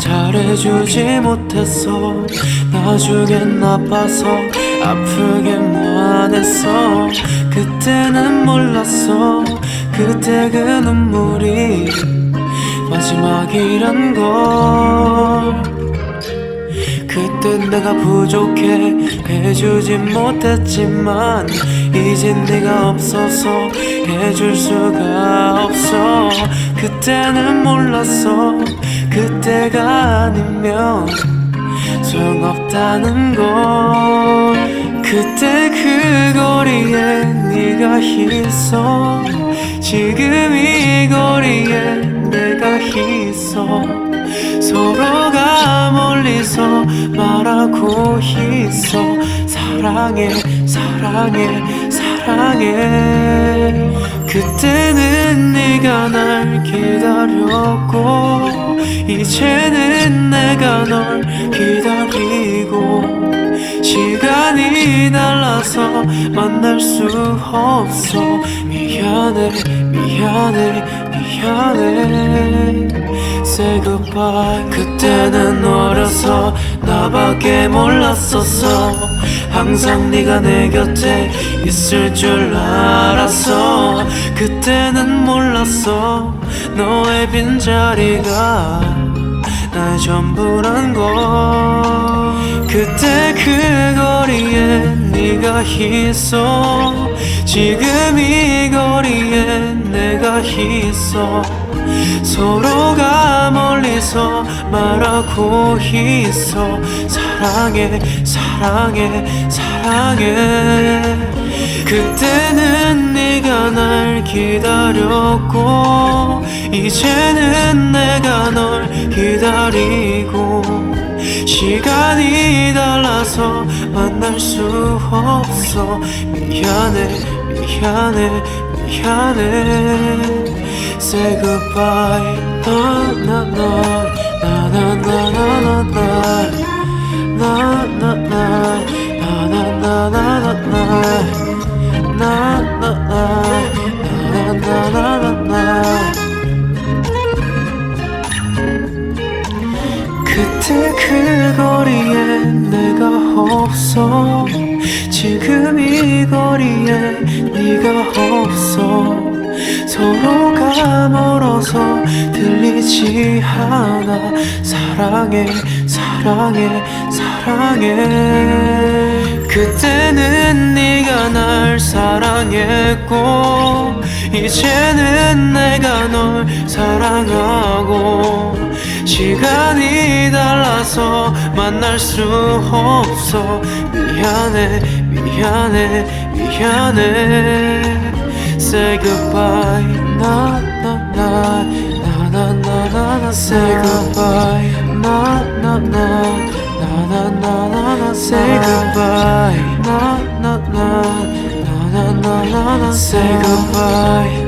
잘해주지 못했어 나중엔 나빠서 아프게만 했어 그때는 몰랐어. 그때 그 눈물이 마지막이란 걸. 그때 내가 부족해 해주지 못했지만 이젠 네가 없어서 해줄 수가 없어. 그때는 몰랐어 그때가 아니면 소용없다는 걸. 그때 그 거리에 네가 있어. 지금 이 거리에 내가 있어. 서로가 멀리서 말하고 있어. 사랑해 사랑해 사랑해. 그때는 네가 날 기다렸고 이제는 내가 널 기다리고 시간이 달라서 만날 수 없어. 미안해 미안해 미안해. Say goodbye. 그때는 어려서 나밖에 몰랐었어. 항상 네가 내 곁에 있을 줄 알았어. 그때는 몰랐어 너의 빈자리가 나의 전부란 걸. 그때 그 거리에 네가 있어. 지금 이 거리에 내가 있어. 서로가 멀리서 말하고 있어. 사랑해 사랑해 사랑해 그때는 네가 날 기다렸고 이제는 내가 널 기다리고 시간이 달라서 만날 수 없어. 미안해 미안해 미안해. Say goodbye. 나나나나나나나나나나나 없어. 지금 이 거리에 네가 없어. 서로가 멀어서 들리지 않아. 사랑해 사랑해 사랑해. 그때는 네가 날 사랑했고 이제는 내가 널 사랑하고 시간이 달라 서 만날 수 없어 미안해 미안해 미안해 Say goodbye 나나나 나나나나나 Say goodbye 나나나 나나나나나 Say goodbye 나나나 나나나나나 Say goodbye